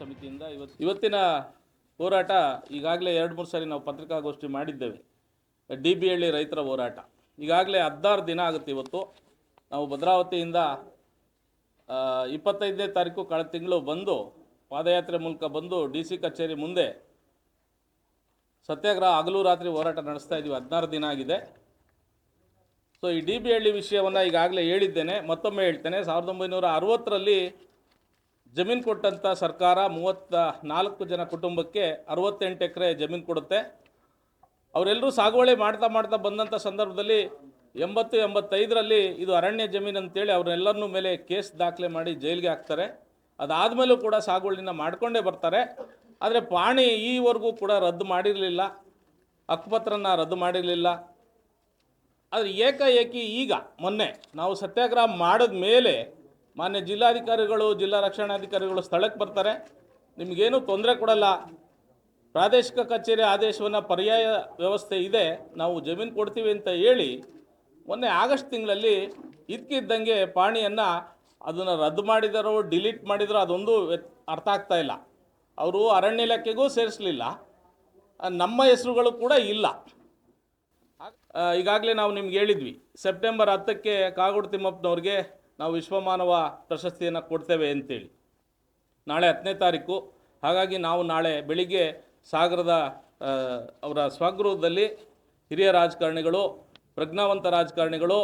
ಸಮಿತಿಯಿಂದ ಇವತ್ತು ಇವತ್ತಿನ ಹೋರಾಟ ಈಗಾಗಲೇ ಎರಡು ಮೂರು ಸಾರಿ ನಾವು ಪತ್ರಿಕಾಗೋಷ್ಠಿ ಮಾಡಿದ್ದೇವೆ. ಡಿ ಬಿ ಹಳ್ಳಿ ರೈತರ ಹೋರಾಟ. ಈಗಾಗಲೇ ಹದಿನಾರು ದಿನ ಆಗುತ್ತೆ ಇವತ್ತು. ನಾವು ಭದ್ರಾವತಿಯಿಂದ ಇಪ್ಪತ್ತೈದನೇ ತಾರೀಕು ಕಳೆದ ತಿಂಗಳು ಬಂದು, ಪಾದಯಾತ್ರೆ ಮೂಲಕ ಬಂದು ಡಿ ಸಿ ಕಚೇರಿ ಮುಂದೆ ಸತ್ಯಾಗ್ರಹ ಹಗಲು ರಾತ್ರಿ ಹೋರಾಟ ನಡೆಸ್ತಾ ಇದ್ದೀವಿ ಹದಿನಾರು ದಿನ ಆಗಿದೆ. ಸೊ ಈ ಡಿ ಬಿ ಹಳ್ಳಿ ವಿಷಯವನ್ನು ಈಗಾಗಲೇ ಹೇಳಿದ್ದೇನೆ. ಮತ್ತೊಮ್ಮೆ ಹೇಳ್ತೇನೆ. ಸಾವಿರದ ಒಂಬೈನೂರ ಅರವತ್ತರಲ್ಲಿ ಜಮೀನು ಕೊಟ್ಟಂಥ ಸರ್ಕಾರ ಮೂವತ್ತ ನಾಲ್ಕು ಜನ ಕುಟುಂಬಕ್ಕೆ ಅರವತ್ತೆಂಟು ಎಕರೆ ಜಮೀನು ಕೊಡುತ್ತೆ. ಅವರೆಲ್ಲರೂ ಸಾಗುವಳಿ ಮಾಡ್ತಾ ಮಾಡ್ತಾ ಬಂದಂಥ ಸಂದರ್ಭದಲ್ಲಿ ಎಂಬತ್ತು ಎಂಬತ್ತೈದರಲ್ಲಿ ಇದು ಅರಣ್ಯ ಜಮೀನು ಅಂತೇಳಿ ಅವರೆಲ್ಲರನ್ನೂ ಮೇಲೆ ಕೇಸ್ ದಾಖಲೆ ಮಾಡಿ ಜೈಲಿಗೆ ಹಾಕ್ತಾರೆ. ಅದಾದಮೇಲೂ ಕೂಡ ಸಾಗುವಳಿನ ಮಾಡಿಕೊಂಡೇ ಬರ್ತಾರೆ. ಆದರೆ ಪಾಣಿ ಈವರೆಗೂ ಕೂಡ ರದ್ದು ಮಾಡಿರಲಿಲ್ಲ. ಹಕ್ಕುಪತ್ರನ ರದ್ದು ಮಾಡಿರಲಿಲ್ಲ. ಆದರೆ ಏಕಾಏಕಿ ಈಗ ಮೊನ್ನೆ ನಾವು ಸತ್ಯಾಗ್ರಹ ಮಾಡಿದ ಮೇಲೆ ಮಾನ್ಯ ಜಿಲ್ಲಾಧಿಕಾರಿಗಳು, ಜಿಲ್ಲಾ ರಕ್ಷಣಾಧಿಕಾರಿಗಳು ಸ್ಥಳಕ್ಕೆ ಬರ್ತಾರೆ. ನಿಮಗೇನು ತೊಂದರೆ ಕೊಡಲ್ಲ. ಪ್ರಾದೇಶಿಕ ಕಚೇರಿ ಆದೇಶವನ್ನು ಪರ್ಯಾಯ ವ್ಯವಸ್ಥೆ ಇದೆ. ನಾವು ಜಮೀನು ಕೊಡ್ತೀವಿ ಅಂತ ಹೇಳಿ ಮೊನ್ನೆ ಆಗಸ್ಟ್ ತಿಂಗಳಲ್ಲಿ ಇದ್ಕಿದ್ದಂಗೆ ಪಾಣಿಯನ್ನು ಅದನ್ನು ರದ್ದು ಮಾಡಿದರೋ, ಡಿಲೀಟ್ ಮಾಡಿದರೋ ಅದೊಂದು ಅರ್ಥ ಆಗ್ತಾ ಇಲ್ಲ. ಅವರು ಅರಣ್ಯ ಇಲಾಖೆಗೂ ಸೇರಿಸಲಿಲ್ಲ. ನಮ್ಮ ಹೆಸರುಗಳು ಕೂಡ ಇಲ್ಲ. ಈಗಾಗಲೇ ನಾವು ನಿಮ್ಗೆ ಹೇಳಿದ್ವಿ. ಸೆಪ್ಟೆಂಬರ್ ಹತ್ತಕ್ಕೆ ಕಾಗೋಡು ತಿಮ್ಮಪ್ಪನವ್ರಿಗೆ ನಾವು ವಿಶ್ವಮಾನವ ಪ್ರಶಸ್ತಿಯನ್ನು ಕೊಡ್ತೇವೆ ಅಂತೇಳಿ. ನಾಳೆ ಹತ್ತನೇ ತಾರೀಕು. ಹಾಗಾಗಿ ನಾವು ನಾಳೆ ಬೆಳಿಗ್ಗೆ ಸಾಗರದ ಅವರ ಸ್ವಗೃಹದಲ್ಲಿ ಹಿರಿಯ ರಾಜಕಾರಣಿಗಳು, ಪ್ರಜ್ಞಾವಂತ ರಾಜಕಾರಣಿಗಳು,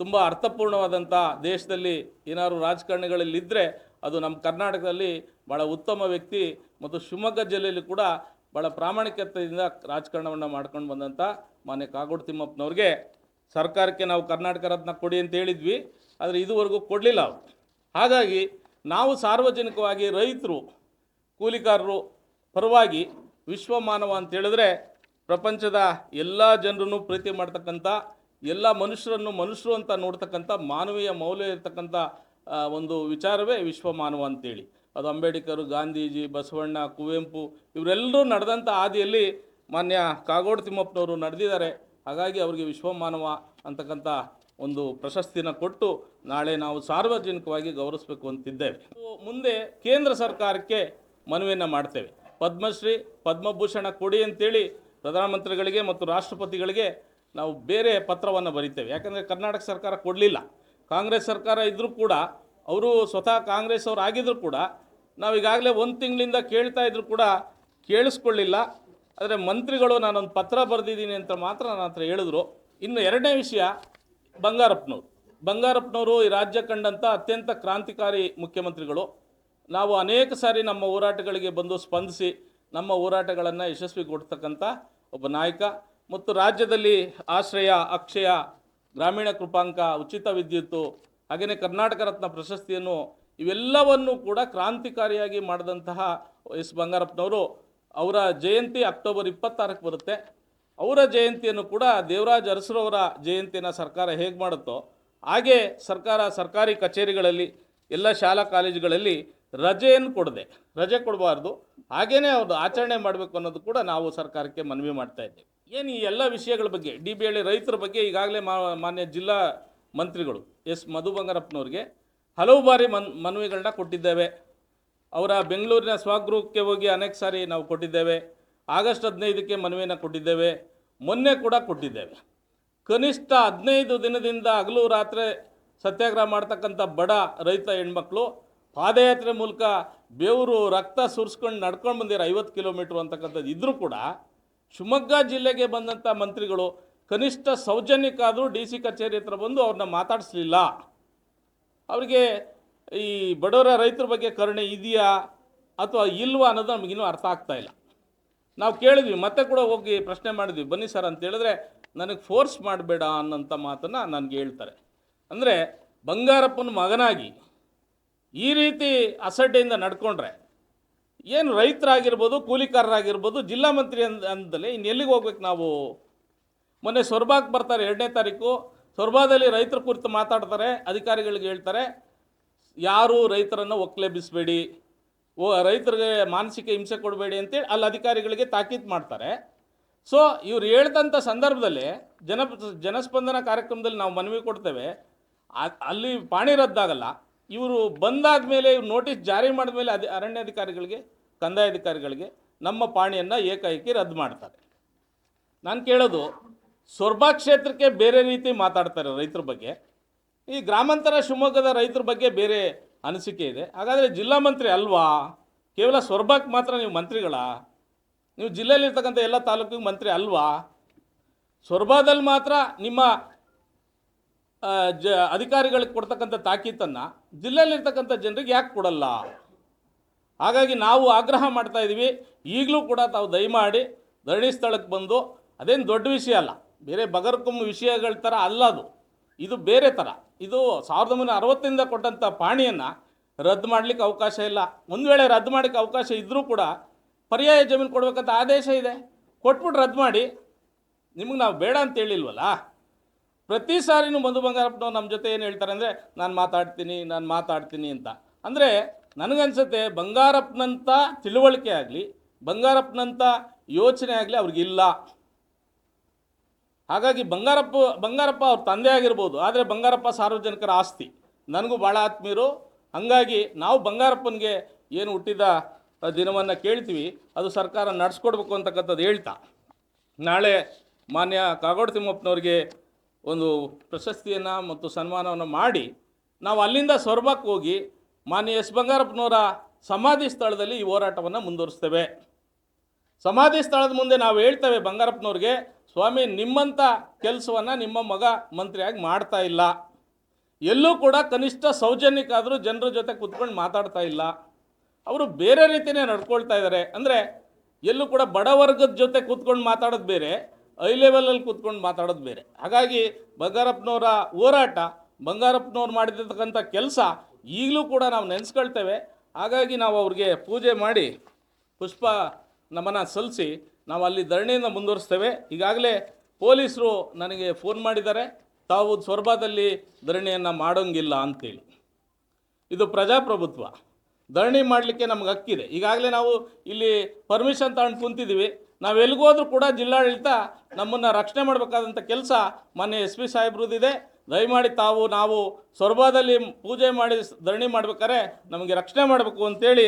ತುಂಬ ಅರ್ಥಪೂರ್ಣವಾದಂಥ ದೇಶದಲ್ಲಿ ಏನಾದ್ರು ರಾಜಕಾರಣಿಗಳಲ್ಲಿದ್ದರೆ ಅದು ನಮ್ಮ ಕರ್ನಾಟಕದಲ್ಲಿ ಭಾಳ ಉತ್ತಮ ವ್ಯಕ್ತಿ ಮತ್ತು ಶಿವಮೊಗ್ಗ ಜಿಲ್ಲೆಯಲ್ಲಿ ಕೂಡ ಭಾಳ ಪ್ರಾಮಾಣಿಕತೆಯಿಂದ ರಾಜಕಾರಣವನ್ನು ಮಾಡ್ಕೊಂಡು ಬಂದಂಥ ಮಾನ್ಯ ಕಾಗೋಡು ತಿಮ್ಮಪ್ಪನವ್ರಿಗೆ ಸರ್ಕಾರಕ್ಕೆ ನಾವು ಕರ್ನಾಟಕ ರತ್ನ ಕೊಡಿ ಅಂತ ಹೇಳಿದ್ವಿ. ಆದರೆ ಇದುವರೆಗೂ ಕೊಡಲಿಲ್ಲ. ಹಾಗಾಗಿ ನಾವು ಸಾರ್ವಜನಿಕವಾಗಿ ರೈತರು, ಕೂಲಿಕಾರರು ಪರವಾಗಿ ವಿಶ್ವಮಾನವ ಅಂತೇಳಿದ್ರೆ ಪ್ರಪಂಚದ ಎಲ್ಲ ಜನರನ್ನು ಪ್ರೀತಿ ಮಾಡ್ತಕ್ಕಂಥ, ಎಲ್ಲ ಮನುಷ್ಯರನ್ನು ಮನುಷ್ಯರು ಅಂತ ನೋಡ್ತಕ್ಕಂಥ, ಮಾನವೀಯ ಮೌಲ್ಯ ಇರತಕ್ಕಂಥ ಒಂದು ವಿಚಾರವೇ ವಿಶ್ವಮಾನವ ಅಂತೇಳಿ. ಅದು ಅಂಬೇಡ್ಕರ್, ಗಾಂಧೀಜಿ, ಬಸವಣ್ಣ, ಕುವೆಂಪು ಇವರೆಲ್ಲರೂ ನಡೆದಂಥ ಹಾದಿಯಲ್ಲಿ ಮಾನ್ಯ ಕಾಗೋಡು ತಿಮ್ಮಪ್ಪನವರು ನಡೆದಿದ್ದಾರೆ. ಹಾಗಾಗಿ ಅವರಿಗೆ ವಿಶ್ವಮಾನವ ಅಂತಕ್ಕಂಥ ಒಂದು ಪ್ರಶಸ್ತಿನ ಕೊಟ್ಟು ನಾಳೆ ನಾವು ಸಾರ್ವಜನಿಕವಾಗಿ ಗೌರವಿಸಬೇಕು ಅಂತಿದ್ದೇವೆ. ಮುಂದೆ ಕೇಂದ್ರ ಸರ್ಕಾರಕ್ಕೆ ಮನವಿಯನ್ನು ಮಾಡ್ತೇವೆ. ಪದ್ಮಶ್ರೀ, ಪದ್ಮಭೂಷಣ ಕೊಡಿ ಅಂತೇಳಿ ಪ್ರಧಾನಮಂತ್ರಿಗಳಿಗೆ ಮತ್ತು ರಾಷ್ಟ್ರಪತಿಗಳಿಗೆ ನಾವು ಬೇರೆ ಪತ್ರವನ್ನು ಬರಿತೇವೆ. ಯಾಕಂದರೆ ಕರ್ನಾಟಕ ಸರ್ಕಾರ ಕೊಡಲಿಲ್ಲ. ಕಾಂಗ್ರೆಸ್ ಸರ್ಕಾರ ಇದ್ದರೂ ಕೂಡ, ಅವರು ಸ್ವತಃ ಕಾಂಗ್ರೆಸ್ ಅವರು ಆಗಿದ್ದರೂ ಕೂಡ, ನಾವು ಈಗಾಗಲೇ ಒಂದು ತಿಂಗಳಿಂದ ಕೇಳ್ತಾ ಇದ್ರು ಕೂಡ ಕೇಳಿಸ್ಕೊಳ್ಳಿಲ್ಲ. ಆದರೆ ಮಂತ್ರಿಗಳು ನಾನೊಂದು ಪತ್ರ ಬರೆದಿದ್ದೀನಿ ಅಂತ ಮಾತ್ರ ನನ್ನ ಹತ್ರ ಹೇಳಿದ್ರು. ಇನ್ನು ಎರಡನೇ ವಿಷಯ ಬಂಗಾರಪ್ಪನವರು. ಬಂಗಾರಪ್ಪನವರು ಈ ರಾಜ್ಯ ಕಂಡಂಥ ಅತ್ಯಂತ ಕ್ರಾಂತಿಕಾರಿ ಮುಖ್ಯಮಂತ್ರಿಗಳು. ನಾವು ಅನೇಕ ಸಾರಿ ನಮ್ಮ ಹೋರಾಟಗಳಿಗೆ ಬಂದು ಸ್ಪಂದಿಸಿ ನಮ್ಮ ಹೋರಾಟಗಳನ್ನು ಯಶಸ್ವಿಗೊಡ್ತಕ್ಕಂಥ ಒಬ್ಬ ನಾಯಕ ಮತ್ತು ರಾಜ್ಯದಲ್ಲಿ ಆಶ್ರಯ, ಅಕ್ಷಯ, ಗ್ರಾಮೀಣ ಕೃಪಾಂಕ, ಉಚಿತ ವಿದ್ಯುತ್ತು ಹಾಗೆಯೇ ಕರ್ನಾಟಕ ರತ್ನ ಪ್ರಶಸ್ತಿಯನ್ನು ಇವೆಲ್ಲವನ್ನು ಕೂಡ ಕ್ರಾಂತಿಕಾರಿಯಾಗಿ ಮಾಡಿದಂತಹ ಎಸ್ ಬಂಗಾರಪ್ಪನವರು ಅವರ ಜಯಂತಿ ಅಕ್ಟೋಬರ್ ಇಪ್ಪತ್ತಾರಕ್ಕೆ ಬರುತ್ತೆ. ಅವರ ಜಯಂತಿಯನ್ನು ಕೂಡ ದೇವರಾಜ್ ಅರಸರವರ ಜಯಂತಿಯನ್ನು ಸರ್ಕಾರ ಹೇಗೆ ಮಾಡುತ್ತೋ ಹಾಗೆ ಸರ್ಕಾರ ಸರ್ಕಾರಿ ಕಚೇರಿಗಳಲ್ಲಿ ಎಲ್ಲ ಶಾಲಾ ಕಾಲೇಜುಗಳಲ್ಲಿ ರಜೆಯನ್ನು ಕೊಡದೆ, ರಜೆ ಕೊಡಬಾರ್ದು ಹಾಗೇ ಅವ್ರದ್ದು ಆಚರಣೆ ಮಾಡಬೇಕು ಅನ್ನೋದು ಕೂಡ ನಾವು ಸರ್ಕಾರಕ್ಕೆ ಮನವಿ ಮಾಡ್ತಾ ಇದ್ದೇವೆ. ಏನು ಈ ಎಲ್ಲ ವಿಷಯಗಳ ಬಗ್ಗೆ, ಡಿ ಬಿ ಹಳ್ಳಿ ರೈತರ ಬಗ್ಗೆ ಈಗಾಗಲೇ ಮಾನ್ಯ ಜಿಲ್ಲಾ ಮಂತ್ರಿಗಳು ಎಸ್ ಮಧು ಬಂಗಾರಪ್ಪನವ್ರಿಗೆ ಹಲವು ಬಾರಿ ಮನ್, ಮನವಿಗಳನ್ನ ಕೊಟ್ಟಿದ್ದೇವೆ. ಅವರ ಬೆಂಗಳೂರಿನ ಸ್ವಗೃಹಕ್ಕೆ ಹೋಗಿ ಅನೇಕ ಸಾರಿ ನಾವು ಕೊಟ್ಟಿದ್ದೇವೆ. ಆಗಸ್ಟ್ ಹದಿನೈದಕ್ಕೆ ಮನವಿಯನ್ನು ಕೊಟ್ಟಿದ್ದೇವೆ. ಮೊನ್ನೆ ಕೂಡ ಕೊಟ್ಟಿದ್ದೇವೆ. ಕನಿಷ್ಠ ಹದಿನೈದು ದಿನದಿಂದ ಹಗಲು ರಾತ್ರಿ ಸತ್ಯಾಗ್ರಹ ಮಾಡ್ತಕ್ಕಂಥ ಬಡ ರೈತ ಹೆಣ್ಮಕ್ಳು ಪಾದಯಾತ್ರೆ ಮೂಲಕ ಬೆವರು ರಕ್ತ ಸುರಿಸ್ಕೊಂಡು ನಡ್ಕೊಂಡು ಬಂದಿರೋ ಐವತ್ತು ಕಿಲೋಮೀಟ್ರ್ ಅಂತಕ್ಕಂಥದ್ದು ಇದ್ದರೂ ಕೂಡ ಶಿವಮೊಗ್ಗ ಜಿಲ್ಲೆಗೆ ಬಂದಂಥ ಮಂತ್ರಿಗಳು ಕನಿಷ್ಠ ಸೌಜನ್ಯಕ್ಕಾದರೂ ಡಿ ಸಿ ಕಚೇರಿ ಹತ್ರ ಬಂದು ಅವ್ರನ್ನ ಮಾತಾಡಿಸ್ಲಿಲ್ಲ. ಅವರಿಗೆ ಈ ಬಡವರ ರೈತರ ಬಗ್ಗೆ ಕರುಣೆ ಇದೆಯಾ ಅಥವಾ ಇಲ್ವಾ ಅನ್ನೋದು ನಮಗಿನ್ನೂ ಅರ್ಥ ಆಗ್ತಾ ಇಲ್ಲ. ನಾವು ಕೇಳಿದ್ವಿ, ಮತ್ತೆ ಕೂಡ ಹೋಗಿ ಪ್ರಶ್ನೆ ಮಾಡಿದ್ವಿ, ಬನ್ನಿ ಸರ್ ಅಂತ ಹೇಳಿದ್ರೆ, ನನಗೆ ಫೋರ್ಸ್ ಮಾಡಬೇಡ ಅನ್ನೋಂಥ ಮಾತನ್ನು ನನಗೆ ಹೇಳ್ತಾರೆ. ಅಂದರೆ ಬಂಗಾರಪ್ಪನ ಮಗನಾಗಿ ಈ ರೀತಿ ಅಸಡ್ಡೆಯಿಂದ ನಡ್ಕೊಂಡ್ರೆ, ಏನು ರೈತರಾಗಿರ್ಬೋದು, ಕೂಲಿಕಾರರಾಗಿರ್ಬೋದು, ಜಿಲ್ಲಾ ಮಂತ್ರಿ ಅಂದ ಇನ್ನು ಎಲ್ಲಿಗೆ ಹೋಗ್ಬೇಕು ನಾವು? ಮೊನ್ನೆ ಸೊರಬಾಗ್ ಬರ್ತಾರೆ, ಎರಡನೇ ತಾರೀಕು, ಸೊರ್ಬಾದಲ್ಲಿ ರೈತರ ಕುರಿತು ಮಾತಾಡ್ತಾರೆ, ಅಧಿಕಾರಿಗಳಿಗೆ ಹೇಳ್ತಾರೆ, ಯಾರು ರೈತರನ್ನು ಒಕ್ಕಲೆಬ್ಬಿಸಬೇಡಿ ಓ, ರೈತರಿಗೆ ಮಾನಸಿಕ ಹಿಂಸೆ ಕೊಡಬೇಡಿ ಅಂತೇಳಿ ಅಲ್ಲಿ ಅಧಿಕಾರಿಗಳಿಗೆ ತಾಕೀತು ಮಾಡ್ತಾರೆ. ಸೊ ಇವ್ರು ಹೇಳ್ದಂಥ ಸಂದರ್ಭದಲ್ಲಿ ಜನ, ಜನಸ್ಪಂದನ ಕಾರ್ಯಕ್ರಮದಲ್ಲಿ ನಾವು ಮನವಿ ಕೊಡ್ತೇವೆ. ಅಲ್ಲಿ ಪಾಣಿ ರದ್ದಾಗಲ್ಲ. ಇವರು ಬಂದಾದ ಮೇಲೆ ಇವ್ರು ನೋಟಿಸ್ ಜಾರಿ ಮಾಡಿದ ಮೇಲೆ ಅದೇ ಅರಣ್ಯಾಧಿಕಾರಿಗಳಿಗೆ, ಕಂದಾಯ ಅಧಿಕಾರಿಗಳಿಗೆ ನಮ್ಮ ಪಾಣಿಯನ್ನು ಏಕಾಏಕಿ ರದ್ದು ಮಾಡ್ತಾರೆ. ನಾನು ಕೇಳೋದು, ಸೊರ್ಬಾ ಕ್ಷೇತ್ರಕ್ಕೆ ಬೇರೆ ರೀತಿ ಮಾತಾಡ್ತಾರೆ ರೈತರ ಬಗ್ಗೆ. ಈ ಗ್ರಾಮಾಂತರ ಶಿವಮೊಗ್ಗದ ರೈತರ ಬಗ್ಗೆ ಬೇರೆ ಅನಿಸಿಕೆ ಇದೆ. ಹಾಗಾದರೆ ಜಿಲ್ಲಾ ಮಂತ್ರಿ ಅಲ್ವಾ? ಕೇವಲ ಸ್ವರ್ಭಕ್ಕೆ ಮಾತ್ರ ನೀವು ಮಂತ್ರಿಗಳ? ನೀವು ಜಿಲ್ಲೆಯಲ್ಲಿರ್ತಕ್ಕಂಥ ಎಲ್ಲ ತಾಲೂಕಿಗೆ ಮಂತ್ರಿ ಅಲ್ವಾ? ಸೊರ್ಬಾದಲ್ಲಿ ಮಾತ್ರ ನಿಮ್ಮ ಜ, ಅಧಿಕಾರಿಗಳಿಗೆ ಕೊಡ್ತಕ್ಕಂಥ ತಾಕೀತನ್ನು ಜಿಲ್ಲೆಯಲ್ಲಿರ್ತಕ್ಕಂಥ ಜನರಿಗೆ ಯಾಕೆ ಕೊಡಲ್ಲ? ಹಾಗಾಗಿ ನಾವು ಆಗ್ರಹ ಮಾಡ್ತಾ ಇದ್ದೀವಿ ಈಗಲೂ ಕೂಡ ತಾವು ದಯಮಾಡಿ ಧರಣಿ ಸ್ಥಳಕ್ಕೆ ಬಂದು ಅದೇನು ದೊಡ್ಡ ವಿಷಯ ಅಲ್ಲ. ಬೇರೆ ಬಗರ್ಕುಮ್ ವಿಷಯಗಳ ಥರ ಅಲ್ಲ ಅದು. ಇದು ಬೇರೆ ಥರ ಇದು ಸಾವಿರದ ಒಂಬೈನೂರ ಅರವತ್ತರಿಂದ ಕೊಟ್ಟಂಥ ಪಾಣಿಯನ್ನು ರದ್ದು ಮಾಡಲಿಕ್ಕೆ ಅವಕಾಶ ಇಲ್ಲ. ಒಂದು ವೇಳೆ ರದ್ದು ಮಾಡಲಿಕ್ಕೆ ಅವಕಾಶ ಇದ್ದರೂ ಕೂಡ ಪರ್ಯಾಯ ಜಮೀನು ಕೊಡಬೇಕಂತ ಆದೇಶ ಇದೆ. ಕೊಟ್ಬಿಟ್ಟು ರದ್ದು ಮಾಡಿ. ನಿಮಗೆ ನಾವು ಬೇಡ ಅಂತ ಹೇಳಿಲ್ವಲ್ಲ? ಪ್ರತಿ ಸಾರಿನೂ ಮಧು ಬಂಗಾರಪ್ಪನವ್ರು ನಮ್ಮ ಜೊತೆ ಏನು ಹೇಳ್ತಾರೆ ಅಂದರೆ, ನಾನು ಮಾತಾಡ್ತೀನಿ ನಾನು ಮಾತಾಡ್ತೀನಿ ಅಂತ. ಅಂದರೆ ನನಗನ್ಸುತ್ತೆ ಬಂಗಾರಪ್ಪನಂಥ ತಿಳುವಳಿಕೆ ಆಗಲಿ ಬಂಗಾರಪ್ಪನಂಥ ಯೋಚನೆ ಆಗಲಿ ಅವ್ರಿಗಿಲ್ಲ. ಹಾಗಾಗಿ ಬಂಗಾರಪ್ಪ ಬಂಗಾರಪ್ಪ ಅವ್ರ ತಂದೆ ಆಗಿರ್ಬೋದು, ಆದರೆ ಬಂಗಾರಪ್ಪ ಸಾರ್ವಜನಿಕರ ಆಸ್ತಿ. ನನಗೂ ಭಾಳ ಆತ್ಮೀಯರು. ಹಾಗಾಗಿ ನಾವು ಬಂಗಾರಪ್ಪನಿಗೆ ಏನು ಹುಟ್ಟಿದ ದಿನವನ್ನು ಕೇಳ್ತೀವಿ, ಅದು ಸರ್ಕಾರ ನಡೆಸ್ಕೊಡ್ಬೇಕು ಅಂತಕ್ಕಂಥದ್ದು ಹೇಳ್ತಾ. ನಾಳೆ ಮಾನ್ಯ ಕಾಗೋಡು ತಿಮ್ಮಪ್ಪನವ್ರಿಗೆ ಒಂದು ಪ್ರಶಸ್ತಿಯನ್ನು ಮತ್ತು ಸನ್ಮಾನವನ್ನು ಮಾಡಿ, ನಾವು ಅಲ್ಲಿಂದ ಸೊರಬಕ್ಕೆ ಹೋಗಿ ಮಾನ್ಯ ಎಸ್ ಬಂಗಾರಪ್ಪನವರ ಸಮಾಧಿ ಸ್ಥಳದಲ್ಲಿ ಈ ಹೋರಾಟವನ್ನು ಮುಂದುವರಿಸ್ತೇವೆ. ಸಮಾಧಿ ಸ್ಥಳದ ಮುಂದೆ ನಾವು ಹೇಳ್ತೇವೆ ಬಂಗಾರಪ್ಪನವ್ರಿಗೆ ಸ್ವಾಮಿ ನಿಮ್ಮಂಥ ಕೆಲಸವನ್ನು ನಿಮ್ಮ ಮಗ ಮಂತ್ರಿಯಾಗಿ ಮಾಡ್ತಾ ಇಲ್ಲ. ಎಲ್ಲೂ ಕೂಡ ಕನಿಷ್ಠ ಸೌಜನ್ಯಕ್ಕಾದರೂ ಜನರ ಜೊತೆ ಕೂತ್ಕೊಂಡು ಮಾತಾಡ್ತಾ ಇಲ್ಲ. ಅವರು ಬೇರೆ ರೀತಿಯೇ ನಡ್ಕೊಳ್ತಾ ಇದ್ದಾರೆ. ಅಂದರೆ ಎಲ್ಲೂ ಕೂಡ ಬಡವರ್ಗದ ಜೊತೆ ಕೂತ್ಕೊಂಡು ಮಾತಾಡೋದು ಬೇರೆ ಐ ಲೆವೆಲಲ್ಲಿ ಕೂತ್ಕೊಂಡು ಮಾತಾಡೋದು ಬೇರೆ. ಹಾಗಾಗಿ ಬಂಗಾರಪ್ಪನವರ ಹೋರಾಟ, ಬಂಗಾರಪ್ಪನವ್ರು ಮಾಡಿರ್ತಕ್ಕಂಥ ಕೆಲಸ ಈಗಲೂ ಕೂಡ ನಾವು ನೆನೆಸ್ಕೊಳ್ತೇವೆ. ಹಾಗಾಗಿ ನಾವು ಅವ್ರಿಗೆ ಪೂಜೆ ಮಾಡಿ ಪುಷ್ಪ ನಮನ ಸಲ್ಲಿಸಿ ನಾವು ಅಲ್ಲಿ ಧರಣಿಯಿಂದ ಮುಂದುವರಿಸ್ತೇವೆ. ಈಗಾಗಲೇ ಪೊಲೀಸರು ನನಗೆ ಫೋನ್ ಮಾಡಿದ್ದಾರೆ. ತಾವು ಸ್ವರ್ಭದಲ್ಲಿ ಧರಣಿಯನ್ನು ಮಾಡೋಂಗಿಲ್ಲ ಅಂತೇಳಿ. ಇದು ಪ್ರಜಾಪ್ರಭುತ್ವ. ಧರಣಿ ಮಾಡಲಿಕ್ಕೆ ನಮ್ಗೆ ಹಕ್ಕಿದೆ. ಈಗಾಗಲೇ ನಾವು ಇಲ್ಲಿ ಪರ್ಮಿಷನ್ ತಗೊಂಡು ಕುಂತಿದ್ದೀವಿ. ನಾವು ಎಲ್ಲಿಗೋದ್ರೂ ಕೂಡ ಜಿಲ್ಲಾಡಳಿತ ನಮ್ಮನ್ನು ರಕ್ಷಣೆ ಮಾಡಬೇಕಾದಂಥ ಕೆಲಸ ಮಾನ್ಯ ಎಸ್ ಪಿ ಸಾಹೇಬ್ರದ್ದಿದೆ ದಯಮಾಡಿ ತಾವು, ನಾವು ಸ್ವರ್ಭದಲ್ಲಿ ಪೂಜೆ ಮಾಡಿ ಧರಣಿ ಮಾಡ್ಬೇಕಾದ್ರೆ ನಮಗೆ ರಕ್ಷಣೆ ಮಾಡಬೇಕು ಅಂತೇಳಿ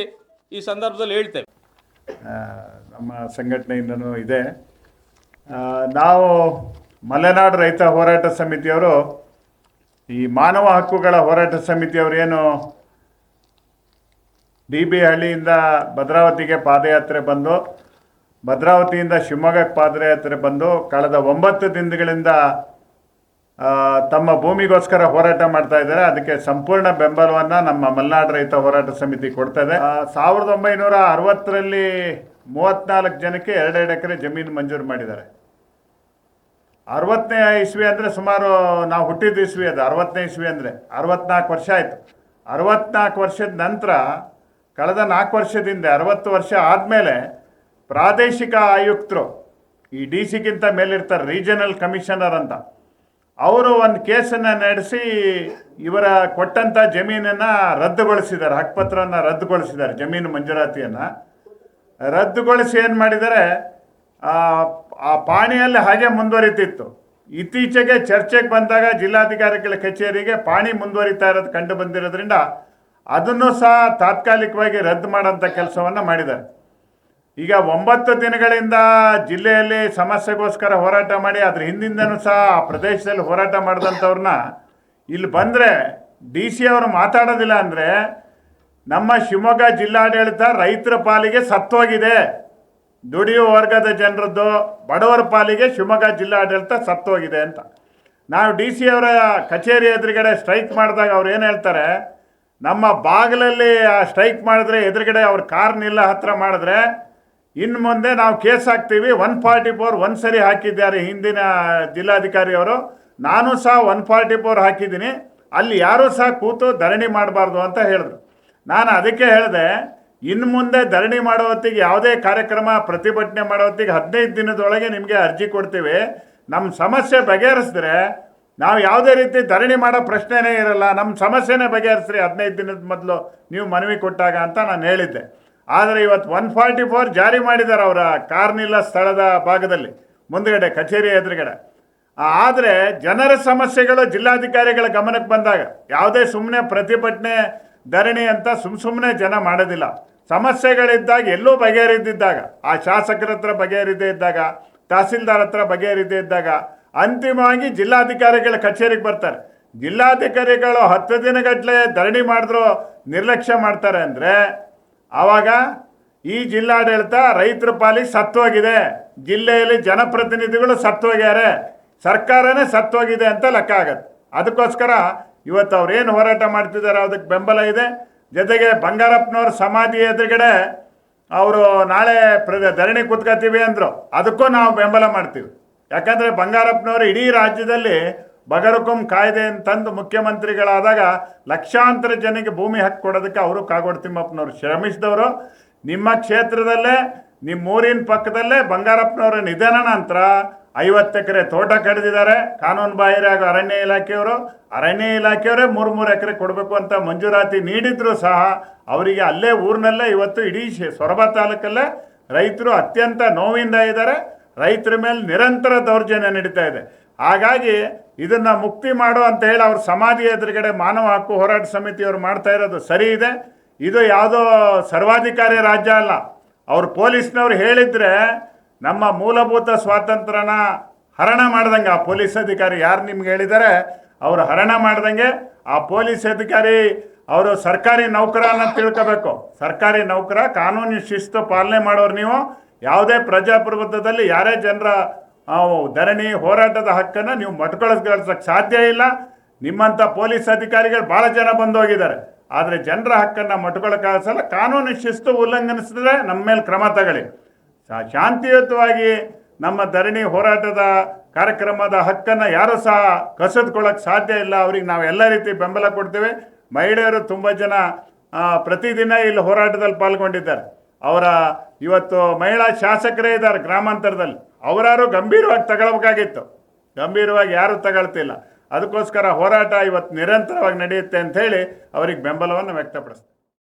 ಈ ಸಂದರ್ಭದಲ್ಲಿ ಹೇಳ್ತೇವೆ. ನಮ್ಮ ಸಂಘಟನೆಯಿಂದನೂ ಇದೆ. ನಾವು ಮಲೆನಾಡು ರೈತ ಹೋರಾಟ ಸಮಿತಿಯವರು, ಈ ಮಾನವ ಹಕ್ಕುಗಳ ಹೋರಾಟ ಸಮಿತಿಯವರು ಏನು ಡಿ ಬಿ ಹಳ್ಳಿಯಿಂದ ಭದ್ರಾವತಿಗೆ ಪಾದಯಾತ್ರೆ ಬಂದು, ಭದ್ರಾವತಿಯಿಂದ ಶಿವಮೊಗ್ಗಕ್ಕೆ ಪಾದಯಾತ್ರೆ ಬಂದು, ಕಳೆದ ಒಂಬತ್ತು ದಿನಗಳಿಂದ ತಮ್ಮ ಭೂಮಿಗೋಸ್ಕರ ಹೋರಾಟ ಮಾಡ್ತಾ ಇದ್ದಾರೆ. ಅದಕ್ಕೆ ಸಂಪೂರ್ಣ ಬೆಂಬಲವನ್ನ ನಮ್ಮ ಮಲೆನಾಡು ರೈತ ಹೋರಾಟ ಸಮಿತಿ ಕೊಡ್ತಾ ಇದೆ ಸಾವಿರದ ಒಂಬೈನೂರ ಅರವತ್ತರಲ್ಲಿ ಮೂವತ್ನಾಲ್ಕು ಜನಕ್ಕೆ ಎರಡೆರಡು ಎಕರೆ ಜಮೀನು ಮಂಜೂರು ಮಾಡಿದ್ದಾರೆ. ಅರವತ್ತನೇ ಇಸ್ವಿ ಅಂದರೆ ಸುಮಾರು, ನಾವು ಹುಟ್ಟಿದ ಇಸ್ವಿ ಅದು, ಅರವತ್ತನೇ ಇಸ್ವಿ ಅಂದರೆ, ಅರವತ್ನಾಲ್ಕು ವರ್ಷ ಆಯಿತು. ಅರವತ್ನಾಲ್ಕು ವರ್ಷದ ನಂತರ, ಕಳೆದ ನಾಲ್ಕು ವರ್ಷದಿಂದ ಅರವತ್ತು ವರ್ಷ ಆದಮೇಲೆ ಪ್ರಾದೇಶಿಕ ಆಯುಕ್ತರು, ಈ ಡಿ ಸಿಗಿಂತ ಮೇಲಿರ್ತಾರೆ, ರೀಜನಲ್ ಕಮಿಷನರ್ ಅಂತ. ಅವರು ಒಂದು ಕೇಸನ್ನು ನಡೆಸಿ ಇವರ ಕೊಟ್ಟಂಥ ಜಮೀನನ್ನು ರದ್ದುಗೊಳಿಸಿದ್ದಾರೆ ಹಕ್ಕುಪತ್ರವನ್ನು ರದ್ದುಗೊಳಿಸಿದ್ದಾರೆ ಜಮೀನು ಮಂಜೂರಾತಿಯನ್ನು. ರದ್ದುಗೊಳಿಸಿ ಏನು ಮಾಡಿದರೆ ಆ, ಪಾಣಿಯಲ್ಲಿ ಹಾಗೆ ಮುಂದುವರಿತಿತ್ತು. ಇತ್ತೀಚೆಗೆ ಚರ್ಚೆಗೆ ಬಂದಾಗ ಜಿಲ್ಲಾಧಿಕಾರಿಗಳ ಕಚೇರಿಗೆ ಪಾಣಿ ಮುಂದುವರಿತಾ ಇರೋದು ಕಂಡು ಬಂದಿರೋದ್ರಿಂದ ಅದನ್ನು ಸಹ ತಾತ್ಕಾಲಿಕವಾಗಿ ರದ್ದು ಮಾಡೋಂಥ ಕೆಲಸವನ್ನು ಮಾಡಿದ್ದಾರೆ. ಈಗ ಒಂಬತ್ತು ದಿನಗಳಿಂದ ಜಿಲ್ಲೆಯಲ್ಲಿ ಸಮಸ್ಯೆಗೋಸ್ಕರ ಹೋರಾಟ ಮಾಡಿ ಅದ್ರ ಹಿಂದಿಂದನೂ ಸಹ ಆ ಪ್ರದೇಶದಲ್ಲಿ ಹೋರಾಟ ಮಾಡಿದಂಥವ್ರನ್ನ ಇಲ್ಲಿ ಬಂದರೆ ಡಿ ಸಿ ಅವರು ಮಾತಾಡೋದಿಲ್ಲ ಅಂದರೆ ನಮ್ಮ ಶಿವಮೊಗ್ಗ ಜಿಲ್ಲಾಡಳಿತ ರೈತರ ಪಾಲಿಗೆ ಸತ್ತೋಗಿದೆ. ದುಡಿಯುವ ವರ್ಗದ ಜನರದ್ದು ಬಡವರ ಪಾಲಿಗೆ ಶಿವಮೊಗ್ಗ ಜಿಲ್ಲಾಡಳಿತ ಸತ್ತೋಗಿದೆ ಅಂತ. ನಾವು ಡಿ ಸಿ ಅವರ ಕಚೇರಿ ಎದುರುಗಡೆ ಸ್ಟ್ರೈಕ್ ಮಾಡಿದಾಗ ಅವ್ರು ಏನು ಹೇಳ್ತಾರೆ, ನಮ್ಮ ಬಾಗಿಲಲ್ಲಿ ಸ್ಟ್ರೈಕ್ ಮಾಡಿದ್ರೆ ಎದುರುಗಡೆ ಅವ್ರ ಕಾರ್ ನಿಲ್ಲ ಹತ್ರ ಮಾಡಿದ್ರೆ ಇನ್ನು ಮುಂದೆ ನಾವು ಕೇಸ್ ಹಾಕ್ತೀವಿ. ಒನ್ ಫಾರ್ಟಿ ಫೋರ್ ಒಂದು ಸರಿ ಹಾಕಿದ್ದಾರೆ ಹಿಂದಿನ ಜಿಲ್ಲಾಧಿಕಾರಿಯವರು. ನಾನು ಸಹ ಒನ್ ಫಾರ್ಟಿ ಫೋರ್ ಹಾಕಿದ್ದೀನಿ. ಅಲ್ಲಿ ಯಾರೂ ಸಹ ಕೂತು ಧರಣಿ ಮಾಡಬಾರ್ದು ಅಂತ ಹೇಳಿದ್ರು. ನಾನು ಅದಕ್ಕೆ ಹೇಳಿದೆ ಇನ್ನು ಮುಂದೆ ಧರಣಿ ಮಾಡೋ ಹೊತ್ತಿಗೆ ಯಾವುದೇ ಕಾರ್ಯಕ್ರಮ ಪ್ರತಿಭಟನೆ ಮಾಡೋ ಹೊತ್ತಿಗೆ ಹದಿನೈದು ದಿನದೊಳಗೆ ನಿಮಗೆ ಅರ್ಜಿ ಕೊಡ್ತೀವಿ. ನಮ್ಮ ಸಮಸ್ಯೆ ಬಗೆಹರಿಸಿದ್ರೆ, ನಾವು ಯಾವುದೇ ರೀತಿ ಧರಣಿ ಮಾಡೋ ಪ್ರಶ್ನೆನೇ ಇರಲ್ಲ. ನಮ್ಮ ಸಮಸ್ಯೆನೇ ಬಗೆಹರಿಸ್ರಿ, ಹದಿನೈದು ದಿನದ ಮೊದಲು ನೀವು ಮನವಿ ಕೊಟ್ಟಾಗ ಅಂತ ನಾನು ಹೇಳಿದ್ದೆ. ಆದರೆ ಇವತ್ತು ಒನ್ ಫಾರ್ಟಿ ಫೋರ್ ಜಾರಿ ಮಾಡಿದ್ದಾರೆ ಅವರ ಕಾರ್ನಿಲ್ಲ ಸ್ಥಳದ ಭಾಗದಲ್ಲಿ. ಮುಂದುಗಡೆ ಕಚೇರಿ ಎದುರುಗಡೆ. ಆದರೆ ಜನರ ಸಮಸ್ಯೆಗಳು ಜಿಲ್ಲಾಧಿಕಾರಿಗಳ ಗಮನಕ್ಕೆ ಬಂದಾಗ ಯಾವುದೇ ಸುಮ್ಮನೆ ಪ್ರತಿಭಟನೆ, ಧರಣಿ ಅಂತ ಸುಮ್ಮ ಸುಮ್ಮನೆ ಜನ ಮಾಡೋದಿಲ್ಲ. ಸಮಸ್ಯೆಗಳಿದ್ದಾಗ ಎಲ್ಲೂ ಬಗೆಹರಿದ್ದಿದ್ದಾಗ ಆ ಶಾಸಕರ ಹತ್ರ ಬಗೆಹರಿದೇ ಇದ್ದಾಗ, ತಹಸೀಲ್ದಾರ್ ಹತ್ರ ಬಗೆಹರಿದೇ ಇದ್ದಾಗ ಅಂತಿಮವಾಗಿ ಜಿಲ್ಲಾಧಿಕಾರಿಗಳ ಕಚೇರಿಗೆ ಬರ್ತಾರೆ. ಜಿಲ್ಲಾಧಿಕಾರಿಗಳು ಹತ್ತು ದಿನಗಟ್ಟಲೆ ಧರಣಿ ಮಾಡಿದ್ರು ನಿರ್ಲಕ್ಷ್ಯ ಮಾಡ್ತಾರೆ ಅಂದರೆ ಆವಾಗ ಈ ಜಿಲ್ಲಾಡಳಿತ ರೈತರ ಪಾಲಿಗೆ ಸತ್ತೋಗಿದೆ. ಜಿಲ್ಲೆಯಲ್ಲಿ ಜನಪ್ರತಿನಿಧಿಗಳು ಸತ್ತೋಗ್ಯಾರೆ. ಸರ್ಕಾರನೇ ಸತ್ತೋಗಿದೆ ಅಂತ ಲೆಕ್ಕ ಆಗತ್ತೆ. ಅದಕ್ಕೋಸ್ಕರ ಇವತ್ತು ಅವ್ರು ಏನು ಹೋರಾಟ ಮಾಡ್ತಿದ್ದಾರೆ ಅದಕ್ಕೆ ಬೆಂಬಲ ಇದೆ. ಜೊತೆಗೆ ಬಂಗಾರಪ್ಪನವ್ರ ಸಮಾಧಿ ಎದುರುಗಡೆ ಅವರು ನಾಳೆ ಪ್ರ ಧರಣಿ ಕೂತ್ಕೋತೀವಿ ಅಂದರು. ಅದಕ್ಕೂ ನಾವು ಬೆಂಬಲ ಮಾಡ್ತೀವಿ. ಯಾಕಂದರೆ ಬಂಗಾರಪ್ಪನವರು ಇಡೀ ರಾಜ್ಯದಲ್ಲಿ ಬಗರಕುಂ ಕಾಯ್ದೆಯನ್ನು ತಂದು ಮುಖ್ಯಮಂತ್ರಿಗಳಾದಾಗ ಲಕ್ಷಾಂತರ ಜನಕ್ಕೆ ಭೂಮಿ ಹಕ್ಕು ಕೊಡೋದಕ್ಕೆ ಅವರು ಕಾಗೋಡು ತಿಮ್ಮಪ್ಪನವರು ಶ್ರಮಿಸಿದವರು. ನಿಮ್ಮ ಕ್ಷೇತ್ರದಲ್ಲೇ ನಿಮ್ಮ ಊರಿನ ಪಕ್ಕದಲ್ಲೇ ಬಂಗಾರಪ್ಪನವರ ನಿಧನ ನಂತರ ಐವತ್ತು ಎಕರೆ ತೋಟ ಕಡಿದಿದ್ದಾರೆ. ಕಾನೂನು ಬಾಹಿರಾಗ ಅರಣ್ಯ ಇಲಾಖೆಯವರು. ಅರಣ್ಯ ಇಲಾಖೆಯವರೇ ಮೂರು ಮೂರು ಎಕರೆ ಕೊಡಬೇಕು ಅಂತ ಮಂಜೂರಾತಿ ನೀಡಿದ್ರು ಸಹ ಅವರಿಗೆ ಅಲ್ಲೇ ಊರಿನಲ್ಲೇ ಇವತ್ತು ಇಡೀ ಸೊರಬ ತಾಲೂಕಲ್ಲೇ ರೈತರು ಅತ್ಯಂತ ನೋವಿಂದ ಇದ್ದಾರೆ. ರೈತರ ಮೇಲೆ ನಿರಂತರ ದೌರ್ಜನ್ಯ ನಡೀತಾ ಇದೆ. ಹಾಗಾಗಿ ಇದನ್ನು ಮುಕ್ತಿ ಮಾಡು ಅಂತ ಹೇಳಿ ಅವ್ರ ಸಮಾಧಿ ಎದುರುಗಡೆ ಮಾನವ ಹಕ್ಕು ಹೋರಾಟ ಸಮಿತಿಯವರು ಮಾಡ್ತಾ ಇರೋದು ಸರಿ ಇದೆ. ಇದು ಯಾವುದೋ ಸರ್ವಾಧಿಕಾರಿ ರಾಜ್ಯ ಅಲ್ಲ. ಅವ್ರು ಪೊಲೀಸ್ನವ್ರು ಹೇಳಿದರೆ ನಮ್ಮ ಮೂಲಭೂತ ಸ್ವಾತಂತ್ರ್ಯನ ಹರಣ ಮಾಡ್ದಂಗೆ ಆ ಪೊಲೀಸ್ ಅಧಿಕಾರಿ ಯಾರು ನಿಮ್ಗೆ ಹೇಳಿದ್ದಾರೆ, ಅವರು ಹರಣ ಮಾಡ್ದಂಗೆ ಆ ಪೊಲೀಸ್ ಅಧಿಕಾರಿ ಅವರು ಸರ್ಕಾರಿ ನೌಕರ ಅನ್ನೋದು ತಿಳ್ಕೋಬೇಕು. ಸರ್ಕಾರಿ ನೌಕರ, ಕಾನೂನು ಶಿಸ್ತು ಪಾಲನೆ ಮಾಡೋರು ನೀವು. ಯಾವುದೇ ಪ್ರಜಾಪ್ರಭುತ್ವದಲ್ಲಿ ಯಾರೇ ಜನರ ಧರಣಿ ಹೋರಾಟದ ಹಕ್ಕನ್ನು ನೀವು ಮಟ್ಕೊಳಿಸ್ಕೊಳ್ಳೋಕ್ಕೆ ಸಾಧ್ಯ ಇಲ್ಲ. ನಿಮ್ಮಂಥ ಪೊಲೀಸ್ ಅಧಿಕಾರಿಗಳು ಭಾಳ ಜನ ಬಂದೋಗಿದ್ದಾರೆ. ಆದರೆ ಜನರ ಹಕ್ಕನ್ನು ಮಟ್ಕೊಳಕ್ಕಾಗಲ್ಲ ಕಾನೂನು ಶಿಸ್ತು ಉಲ್ಲಂಘನಿಸಿದ್ರೆ ನಮ್ಮ ಮೇಲೆ ಕ್ರಮ ತಗೊಳ್ಳಿ. ಶಾಂತಿಯುತವಾಗಿ ನಮ್ಮ ಧರಣಿ ಹೋರಾಟದ ಕಾರ್ಯಕ್ರಮದ ಹಕ್ಕನ್ನು ಯಾರೂ ಸಹ ಕಸಿದುಕೊಳ್ಳೋಕ್ಕೆ ಸಾಧ್ಯ ಇಲ್ಲ. ಅವ್ರಿಗೆ ನಾವು ಎಲ್ಲ ರೀತಿ ಬೆಂಬಲ ಕೊಡ್ತೇವೆ. ಮಹಿಳೆಯರು ತುಂಬ ಜನ ಪ್ರತಿದಿನ ಇಲ್ಲಿ ಹೋರಾಟದಲ್ಲಿ ಪಾಲ್ಗೊಂಡಿದ್ದಾರೆ. ಅವರ, ಇವತ್ತು ಮಹಿಳಾ ಶಾಸಕರೇ ಇದ್ದಾರೆ ಗ್ರಾಮಾಂತರದಲ್ಲಿ. ಅವರಾರು ಗಂಭೀರವಾಗಿ ತಗೊಳ್ಬೇಕಾಗಿತ್ತು. ಗಂಭೀರವಾಗಿ ಯಾರೂ ತಗೊಳ್ತಿಲ್ಲ. ಅದಕ್ಕೋಸ್ಕರ ಹೋರಾಟ ಇವತ್ತು ನಿರಂತರವಾಗಿ ನಡೆಯುತ್ತೆ ಅಂತ ಹೇಳಿ ಅವರಿಗೆ ಬೆಂಬಲವನ್ನು ವ್ಯಕ್ತಪಡಿಸ್ತಾರೆ